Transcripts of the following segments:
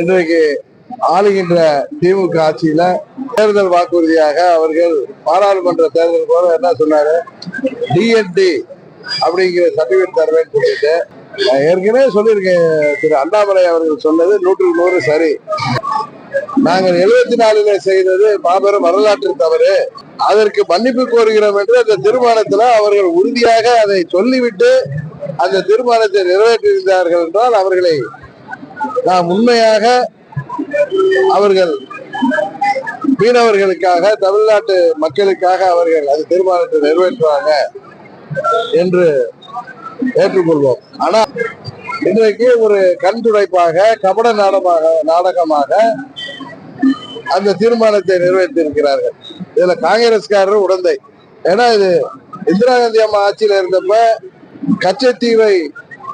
இன்றைக்கு ஆளுகின்ற திமுக ஆட்சியில தேர்தல் வாக்குறுதியாக அவர்கள் பாராளுமன்ற தேர்தல் போல என்ன சொன்னாரு? டிஎன்டி அப்படிங்கிற சர்டிபிகேட் தருவேன்னு சொல்லிட்டு. நான் ஏற்கனவே சொல்லியிருக்கேன் திரு அண்ணாமலை அவர்கள் சொன்னது நூற்றுக்கு நூறு சரி. நாங்கள் எழுபத்தி நாலுல செய்தது மாபெரும் வரலாற்று தவறு. அதற்கு மன்னிப்பு கோருகிறோம் என்று அந்த தீர்மானத்துல அவர்கள் உறுதியாக அதை சொல்லிவிட்டு அந்த தீர்மானத்தை நிறைவேற்றியிருந்தார்கள் என்றால் அவர்களை நாம் உண்மையாக அவர்கள் மீனவர்களுக்காக தமிழ்நாட்டு மக்களுக்காக அவர்கள் அது தீர்மானத்தை நிறைவேற்றுவாங்க என்று ஏற்றுக்கொள்வோம். ஆனால் இன்றைக்கு ஒரு கண் துடைப்பாக கபட நாடகமாக நாடகமாக அந்த தீர்மானத்தை நிறைவேற்றியிருக்கிறார்கள். இதுல காங்கிரஸ்காரர் உடந்தை. ஏன்னா இது இந்திரா காந்தி அம்மா ஆட்சியில இருந்தப்ப கச்சத்தீவை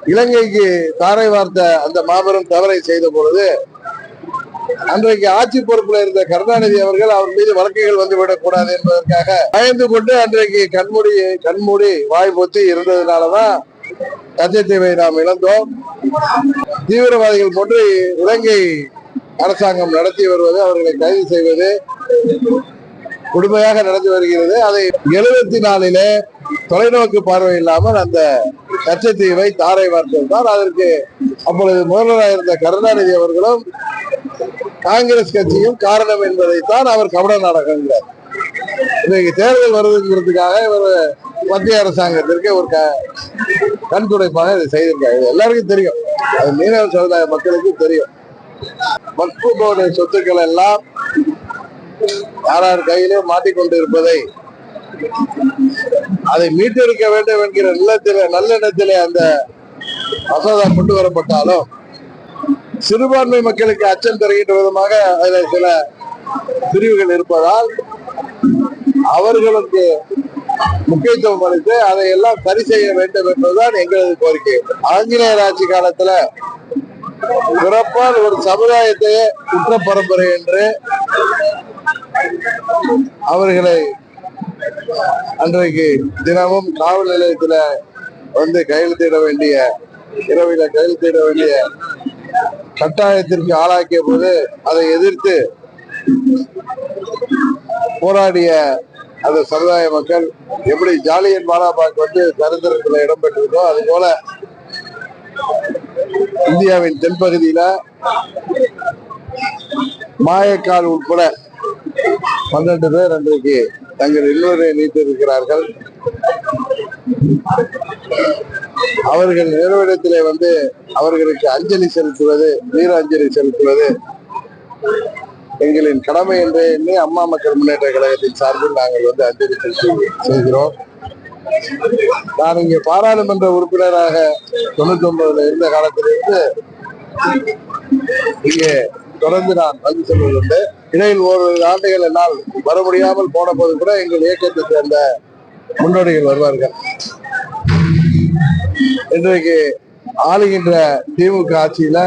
இலங்கைக்கு தாரை வார்த்த அந்த மாபெரும் தவறை செய்த பொழுது அன்றைக்கு ஆட்சி பொறுப்புல இருந்த கருணாநிதி அவர்கள் அவர் மீது வழக்குகள் வந்துவிடக்கூடாது என்பதற்காக பயந்து கொண்டு அன்றைக்கு கண்மூடி கண்மூடி வாய் பொத்தி இருந்ததுனாலதான் கச்சத்தீவை நாம் இழந்தோம். தீவிரவாதிகள் போன்று இலங்கை அரசாங்கம் நடத்தி வருவது அவர்களை கைது செய்வது கொடுமையாக நடந்து வருகிறது. அதை எழுபத்தி நாலிலே தொலைநோக்கு பார்வை இல்லாமல் அந்த கச்சத்தீவை தாரை வார்த்ததுதான் அதற்கு அப்பொழுது முதல்வராக இருந்த கருணாநிதி அவர்களும் காங்கிரஸ் கட்சியும் காரணம் என்பதைத்தான் அவர் கபட நாடகங்கிறார். இன்னைக்கு தேர்தல் வருதுங்கிறதுக்காக இவர் மத்திய அரசாங்கத்திற்கு ஒரு க- கண் துடைப்பாக இதை செய்திருக்காங்க இது எல்லாருக்கும் தெரியும். அது மீனவ சமுதாய மக்களுக்கு தெரியும். வக்ஃபு சொத்துக்கள் எல்லாம் யாரார் கையிலே மாட்டிக்கொண்டு இருப்பதை அதை மீட்டெடுக்க வேண்டும் என்கிற நல்லத்திலே நல்லெண்ணத்திலே அந்த மசோதா கொண்டு வரப்பட்டாலும் சிறுபான்மை மக்களுக்கு அச்சம் தருகின்ற விதமாக அதில் சில பிரிவுகள் இருப்பதால் அவர்களுக்கு முக்கியத்துவம் அளித்து அதை எல்லாம் சரி செய்ய வேண்டும் என்பதுதான் எங்களது கோரிக்கை. ஆஞ்சநேயர் ஆட்சி காலத்துல பிறப்பால் ஒரு சமுதாயத்தையே குற்ற பரம்பரை என்று அவர்களை அன்றைக்கு தினமும் காவல் நிலையத்துல வந்து கையெழுத்திட வேண்டிய இரவில கையெழுத்திட வேண்டிய கட்டாயத்திற்கு ஆளாக்கிய போது அதை எதிர்த்து போராடிய அந்த சமுதாய மக்கள் எப்படி ஜாலியன் வாலாபாக் வந்து சரித்திரத்தில் இடம்பெற்றிருக்கோ அது போல இந்தியாவின் தென்பகுதியில மாயக்கால் உட்பட பன்னெண்டு பேர் அன்றைக்கு தங்கள் இன்னொரு நீட்டிருக்கிறார்கள். அவர்கள் நிறுவனத்திலே வந்து அவர்களுக்கு அஞ்சலி செலுத்துவது வீர அஞ்சலி செலுத்துவது எங்களின் கடமை என்று எண்ணி அம்மா மக்கள் முன்னேற்ற கழகத்தின் சார்பில் நாங்கள் வந்து அஞ்சலி செலுத்தி செய்கிறோம் நான் இங்கே பாராளுமன்ற உறுப்பினராக தொண்ணூத்தி ஒன்பதுல இருந்த காலத்திலிருந்து இங்கே தொடர்ந்து நான் வந்து செல்வதுண்டு. இடையில் ஒரு ஆண்டுகள் என்னால் வர முடியாமல் போன போது கூட எங்கள் இயக்கத்தை சேர்ந்த முன்னோடிகள் வருவார்கள். இன்றைக்கு ஆளுகின்ற திமுக ஆட்சியில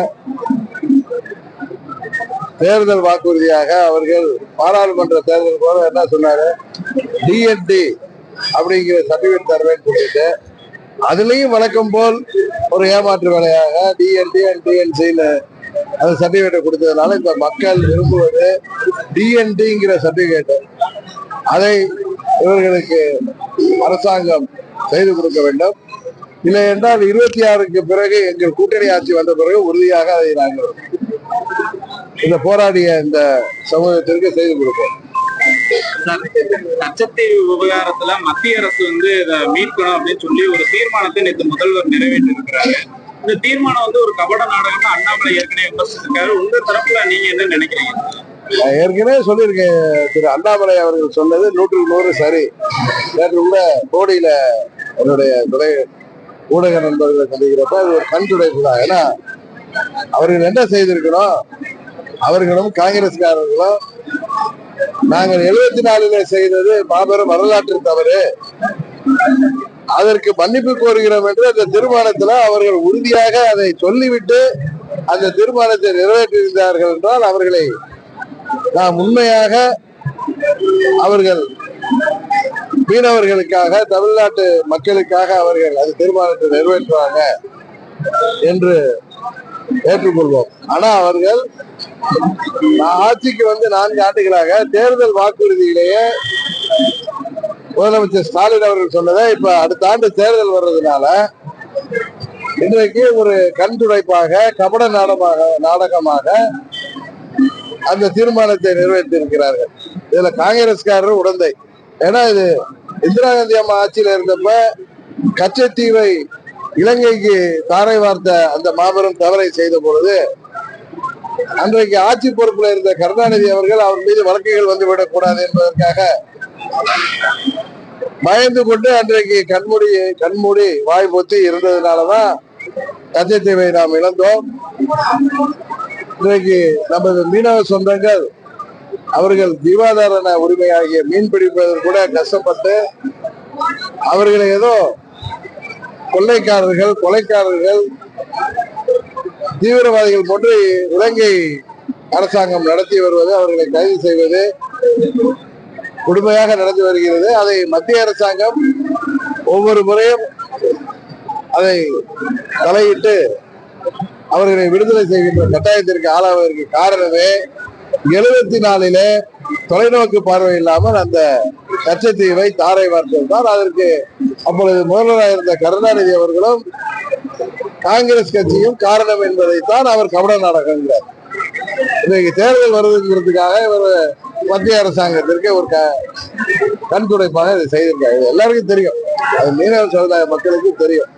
தேர்தல் வாக்குறுதியாக அவர்கள் பாராளுமன்ற தேர்தல் போல என்ன சொன்னாரு? டிஎன்டி அப்படிங்கிற சர்டிபிகேட் தருவேன்னு சொல்லிட்டு அதுலயும் வழக்கம் போல் ஒரு ஏமாற்று வேலையாக டிஎன்டி அண்ட் டிஎன்சின்னு அந்த சர்டிபிகேட்டை கொடுத்ததுனால இப்ப மக்கள் விரும்புவது டிஎன்டிங்கிற சர்டிபிகேட் அதை இவர்களுக்கு அரசாங்கம் செய்து கொடுக்க வேண்டும். இல்லை என்றால் இருபத்தி ஆறுக்கு பிறகு எங்கள் கூட்டணி ஆட்சி வந்த பிறகு உறுதியாக அதை நாங்கள் இந்த போராடிய இந்த சமூகத்திற்கு செய்து கொடுப்போம். கச்சத்தீவு விவகாரத்துல மத்திய அரசு வந்து இதை மீட்கணும் அப்படின்னு சொல்லி ஒரு தீர்மானத்தை நேற்று முதல்வர் நிறைவேற்றிருக்கிறாரு. இந்த தீர்மானம் வந்து ஒரு கபட நாடகம்னு அண்ணாமலை ஏற்கனவே விமர்சிச்சிருக்காரு. உங்க தரப்புல நீங்க என்ன நினைக்கிறீங்க? நான் ஏற்கனவே சொல்லியிருக்கேன் திரு அண்ணாமலை அவர்கள் சொன்னது நூற்றுக்கு நூறு சரி. நேற்று கூட கோடியில என்னுடைய துறை ஊடக நண்பர்களை சந்திக்கிறப்ப அது ஒரு கண் துடைப்பு தான் ஏன்னா அவர்கள் என்ன செய்திருக்கணும் அவர்களும் காங்கிரஸ்காரர்களும் நாங்கள் எழுபத்தி நாலுல செய்தது மாபெரும் வரலாற்று தவறு. அதற்கு மன்னிப்பு கோருகிறோம் என்று அந்த தீர்மானத்துல அவர்கள் உறுதியாக அதை சொல்லிவிட்டு அந்த தீர்மானத்தை நிறைவேற்றியிருந்தார்கள் என்றால் அவர்களை நாம் உண்மையாக அவர்கள் மீனவர்களுக்காக தமிழ்நாட்டு மக்களுக்காக அவர்கள் அது தீர்மானத்தை நிறைவேற்றுவாங்க என்று ஏற்றுக்கொள்வோம். ஆனா அவர்கள் நான் ஆட்சிக்கு வந்து நான்கு ஆண்டுகளாக தேர்தல் வாக்குறுதியிலேயே முதலமைச்சர் ஸ்டாலின் அவர்கள் சொன்னதை இப்ப அடுத்த ஆண்டு தேர்தல் வர்றதுனால இன்றைக்கு ஒரு கண் துடைப்பாக கபட நாடகமாக நாடகமாக அந்த தீர்மானத்தை நிறைவேற்றி இருக்கிறார்கள் இதுல காங்கிரஸ்காரர் உடந்தை. ஏன்னா இது இந்திரா காந்தி அம்மா ஆட்சியில இருந்தப்ப கச்சத்தீவை இலங்கைக்கு தாரை வார்த்த அந்த மாபெரும் தவறை செய்த பொழுது அன்றைக்கு ஆட்சி பொறுப்புல இருந்த கருணாநிதி அவர்கள் அவர் மீது வழக்குகள் வந்து விடக்கூடாது என்பதற்காக பயந்து கொண்டு அன்றைக்கு கண்மூடி கண்மூடி வாய் பொத்தி இருந்ததுனாலதான் கச்சத்தீவை நாம் இழந்தோம். இன்றைக்கு நமது மீனவ சொந்தங்கள் அவர்கள் ஜீவாதார உரிமையாகிய மீன் பிடிப்பதில் கூட கஷ்டப்பட்டு அவர்களை ஏதோ கொள்ளைக்காரர்கள் கொலைக்காரர்கள் தீவிரவாதிகள் போன்று இலங்கை அரசாங்கம் நடத்தி வருவது அவர்களை கைது செய்வது கொடுமையாக நடந்து வருகிறது. அதை மத்திய அரசாங்கம் ஒவ்வொரு முறையும் அதை தலையிட்டு அவர்களை விடுதலை செய்கின்ற கட்டாயத்திற்கு ஆளாவதற்கு காரணமே எழுபத்தி நாலிலே தொலைநோக்கு பார்வை இல்லாமல் அந்த கச்சத்தீவை தாரை வார்த்தது தான். அதற்கு அப்பொழுது முதல்வராக இருந்த கருணாநிதி அவர்களும் காங்கிரஸ் கட்சியும் காரணம் என்பதைத்தான் அவர் கபட நாடகங்கிறார் இன்றைக்கு தேர்தல் வருதுங்கிறதுக்காக இவர் மத்திய அரசாங்கத்திற்கு ஒரு க கண் துடைப்பாக இதை செய்திருக்காங்க. இது எல்லாருக்கும் தெரியும். அது மீனவ சமுதாய மக்களுக்கு தெரியும்.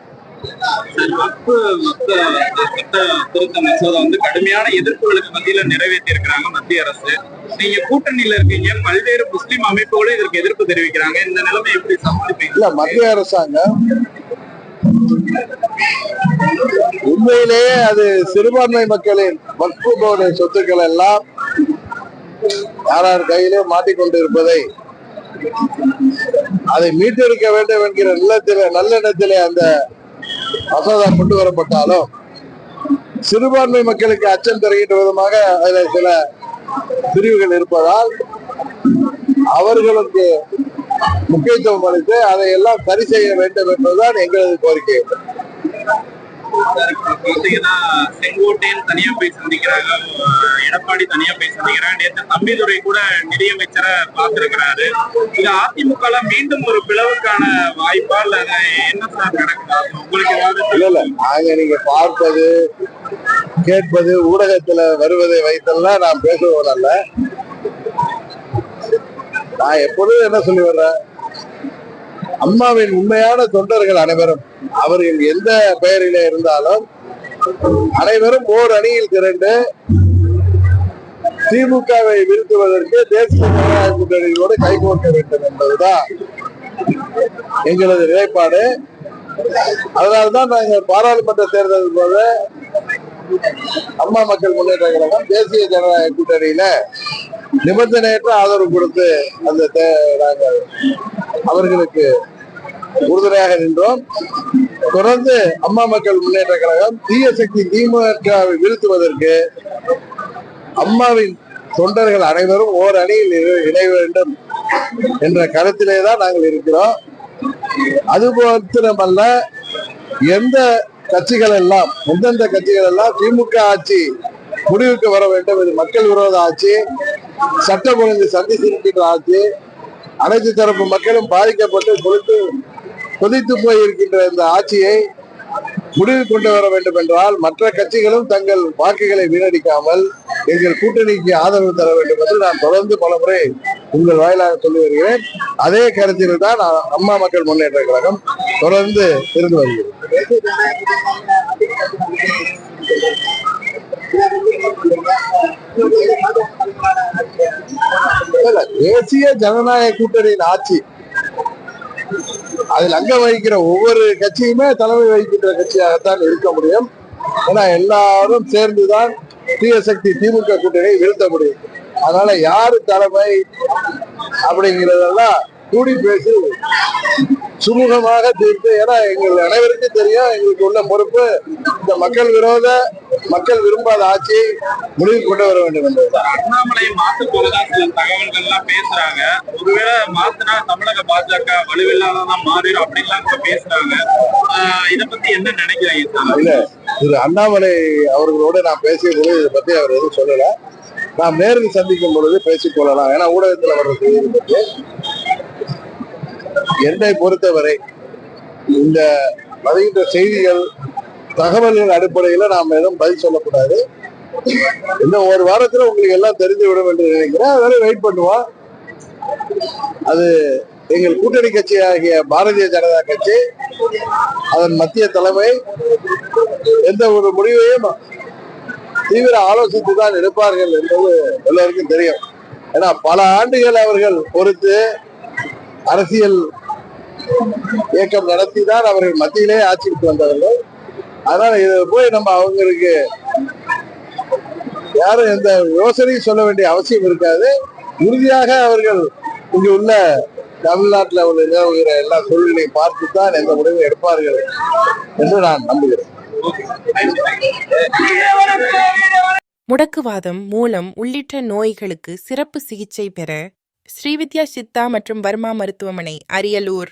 கடுமையான எதிர்ப்புகளுக்கு மத்தியில நிறைவேற்றி இருக்கிறாங்க மத்திய அரசு. நீங்க கூட்டணியில இருக்கீங்க. பல்வேறு முஸ்லிம் அமைப்புகளும் இதற்கு எதிர்ப்பு தெரிவிக்கிறாங்க. இந்த நிலைமை எப்படி சமாளிப்பீங்க? இல்ல மத்திய அரசாங்கம் உண்மையிலேயே அது சிறுபான்மை மக்களின் வக்பு சொத்துக்கள் எல்லாம் யார் யார் கையிலே மாட்டிக்கொண்டு இருப்பதை அதை மீட்டெடுக்க வேண்டும் என்கிற நிலத்திலே நல்லெண்ணத்திலே அந்த மசோதா கொண்டு வரப்பட்டாலும் சிறுபான்மை மக்களுக்கு அச்சம் தருகின்ற விதமாக அதில் சில பிரிவுகள் இருப்பதால் அவர்களுக்கு முக்கியத்துவம் அளித்து அதை எல்லாம் சரி செய்ய வேண்டும் என்பதுதான் எங்களது கோரிக்கை. பாத்தீங்கன்னா செங்கோட்டையன் தனியா போய் சந்திக்கிறாங்க எடப்பாடி தனியா போய் சந்திக்கிறாங்க நேற்று தம்பிதுரை கூட நிதியமைச்சரை பார்த்திருக்கிறாரு. இது அதிமுக மீண்டும் ஒரு பிளவுக்கான வாய்ப்பா இல்ல என்ன சார் நடக்குது உங்களுக்கு ஏதாவது இல்ல இல்ல. நாங்க நீங்க பார்ப்பது கேட்பது ஊடகத்துல வருவதை வைத்தெல்லாம் நான் பேசுவோம் அல்ல. நான் எப்பொழுதும் என்ன சொல்லி வர்றேன்? அம்மாவின் உண்மையான தொண்டர்கள் அனைவரும் அவர்கள் எந்த பெயரிலே இருந்தாலும் அனைவரும் ஓர் அணியில் திரண்டு திமுகவை வீழ்த்துவதற்கு தேசிய ஜனநாயக கூட்டணியோடு கைகோர்க்க வேண்டும் என்பதுதான் எங்களது நிலைப்பாடு. அதனால்தான் நாங்கள் பாராளுமன்ற தேர்தல் போது அம்மா மக்கள் முன்னேற்ற கழகம் தேசிய ஜனநாயக கூட்டணியில நிபந்தனையற்ற ஆதரவு கொடுத்து அந்த தே- நாங்கள் அவர்களுக்கு உறுதுணையாக நின்றோம். தொடர்ந்து அம்மா மக்கள் முன்னேற்ற கழகம் தீய சக்தி திமுகவை வீழ்த்துவதற்கு அம்மாவின் தொண்டர்கள் அனைவரும் ஓர் அணியில் இணை- இணைய வேண்டும் என்ற கருத்திலே தான் நாங்கள் இருக்கிறோம். அது மாத்திரமல்ல எந்த கட்சிகள் எல்லாம் எந்தெந்த கட்சிகள் எல்லாம் திமுக ஆட்சி முடிவுக்கு வர வேண்டும் இது மக்கள் விரோத ஆட்சி சட்டம் ஒழுங்கு சந்தி சிரிக்கின்ற ஆட்சி அனைத்து தரப்பு மக்களும் பாதிக்கப்பட்டு கொடுத்து கொதித்து போய் இருக்கின்ற இந்த ஆட்சியை முடிவு கொண்டு வர வேண்டும் என்றால் மற்ற கட்சிகளும் தங்கள் வாக்குகளை வீணடிக்காமல் எங்கள் கூட்டணிக்கு ஆதரவு தர வேண்டும் என்று நான் தொடர்ந்து பல முறை உங்கள் வாயிலாக சொல்லி வருகிறேன். அதே கருத்தில் தான் அம்மா மக்கள் முன்னேற்ற கழகம் தொடர்ந்து இருந்து வருகிறது. தேசிய ஜனநாயக கூட்டணியின் ஆட்சி. அதில் அங்க வகிக்கிற ஒவ்வொரு கட்சியுமே தலைமை வகிக்கின்ற கட்சியாகத்தான் இருக்க முடியும். ஏன்னா எல்லாரும் சேர்ந்துதான் தீய சக்தி திமுக கூட்டணியை வீழ்த்த முடியும். அதனால யாரு தலைமை அப்படிங்கிறதெல்லாம் கூடி பேசி சுமூகமாக தீர்த்து ஏன்னா எங்கள் அனைவருக்கும் தெரியும் எங்களுக்கு உள்ள பொறுப்பு இந்த மக்கள் விரோத மக்கள் விரும்பாத ஆட்சியை முடிவு கொண்டு வர வேண்டும் என்பதுதான். அண்ணாமலை மாத்த போறதா சில தகவல்கள் எல்லாம் பேசுறாங்க. ஒருவேளை மாத்தினா தமிழக பாஜக வலுவில்லாதான் மாறிடும் அப்படின்லாம் பேசுறாங்க. இத பத்தி என்ன நினைக்கிறீங்க இல்ல திரு அண்ணாமலை அவர்களோட நான் பேசிய பொழுது இதை பத்தி அவர் எதுவும் சொல்லல. நாம் நேரில் சந்திக்கும் பொழுது பேசிக் கொள்ளலாம். ஏன்னா ஊடகத்துல வர்ற செய்தி பற்றி என்னை பொறுத்தவரை இந்த வருகின்ற செய்திகள் தகவல்கள் அடிப்படையில நாம் எதுவும் பதில் சொல்லக்கூடாது. இந்த ஒரு வாரத்துல உங்களுக்கு எல்லாம் தெரிந்து விடும் என்று நினைக்கிறேன். அதனால வெயிட் பண்ணுவோம். அது எங்கள் கூட்டணி கட்சி ஆகிய பாரதிய ஜனதா கட்சி அதன் மத்திய தலைமை எந்த ஒரு முடிவையும் தீவிர ஆலோசித்து தான் எடுப்பார்கள் என்பது எல்லோருக்கும் தெரியும். ஏன்னா பல ஆண்டுகள் அவர்கள் பொறுத்து அரசியல் இயக்கம் நடத்தி தான் அவர்கள் மத்தியிலே ஆட்சிக்கு வந்தவர்கள். அதனால இதை போய் நம்ம அவங்களுக்கு யாரும் எந்த யோசனையும் சொல்ல வேண்டிய அவசியம் இருக்காது. உறுதியாக அவர்கள் இங்கு உள்ள தமிழ்நாட்டில் உள்ள நிலவுகிற எல்லா சூழ்நிலையும் பார்த்து தான் எந்த முடிவும் எடுப்பார்கள் என்று நான் நம்புகிறேன். முடக்குவாதம் மூலம் உள்ளிட்ட நோய்களுக்கு சிறப்பு சிகிச்சை பெற ஸ்ரீவித்யா சித்தா மற்றும் வர்மா மருத்துவமனை அரியலூர்.